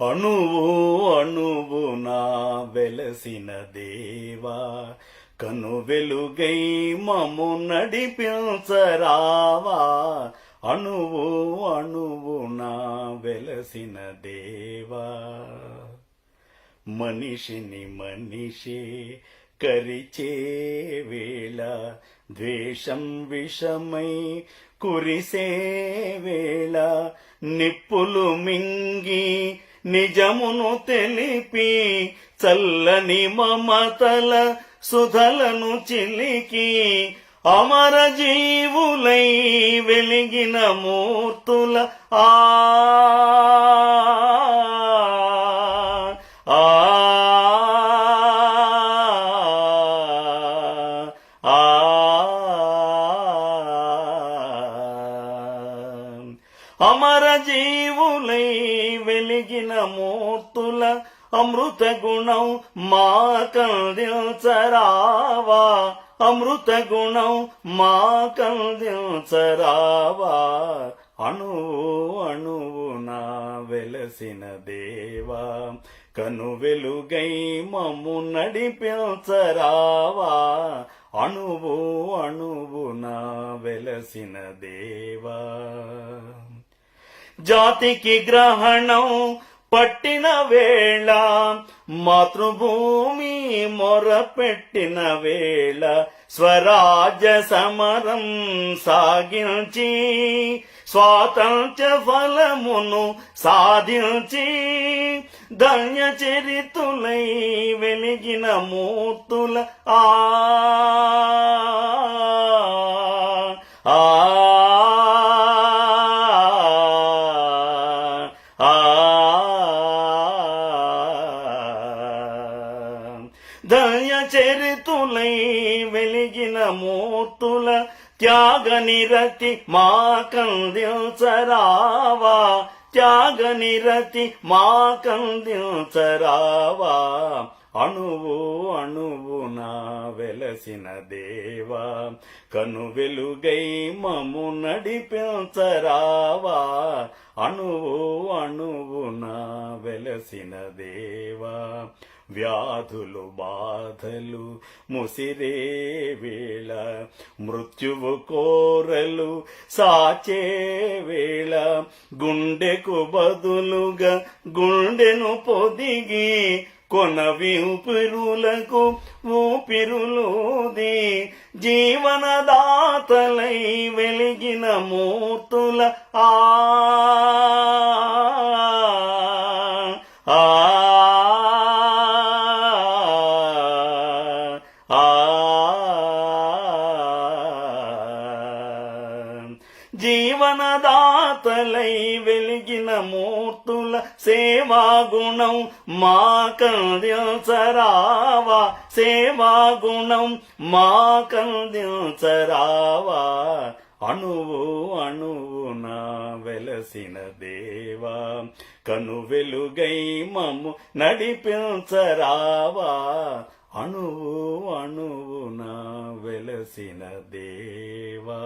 అణువు అణువు నా వెలసిన దేవా కను వెలుగై మము నడిపించరావా. అణువు అణువు నా వెలసిన దేవా మనిషిని మనిషి కరిచే వేళ ద్వేషం విషమై కురిసే వేళ నిప్పులు మింగి నిజమును తెలిపి చల్లని మమతల సుధలను చిలికి అమర జీవులై వెలిగిన మూర్తుల ఆ అమర జీవులై వెలిగిన మూర్తుల అమృత గుణం మా కందించరావా అమృత గుణం మా కందించరావా అణువు అణువు నా వెలసిన దేవా. కను వెలుగై మమ్ము నడిపించరావా అణువు అణువు నా వెలసిన దేవా. జాతికి గ్రహణం పట్టిన వేళ మాతృభూమి మొరపెట్టిన వేళ స్వరాజ్య సమరం సాగించి స్వాతంత్ర ఫలమును సాధించి ధన్య చరితులై వెలిగిన మూర్తుల ఆ దయ చరితులై వెలిగిన మూర్తుల త్యాగ నిరతి మా కందించరావా త్యాగ నిరతి మా కందించరావా అణువు అణువు నా వెలసిన దేవా. కను వెలుగై మము నడిపించరావా అణువు అణువున వెలసిన దేవా వ్యాధులు బాధలు ముసిరే వేళ మృత్యువు కోరలు సాచే వేళ గుండెకు బదులుగా గుండెను పొదిగి కొనవి ఊపిరులకు ఊపిరులుది. జీవనదాతలై వెలిగిన మూర్తుల ఆ. జీవనదా మాతలై వెలిగిన మూర్తుల సేవా గుణం మా కందించరావా సేవా గుణం మా కందించరావా అణువు అణువు నా వెలసిన దేవా కను వెలుగై మము నడిపించరావా. అణువు అణువు నా వెలసిన దేవా.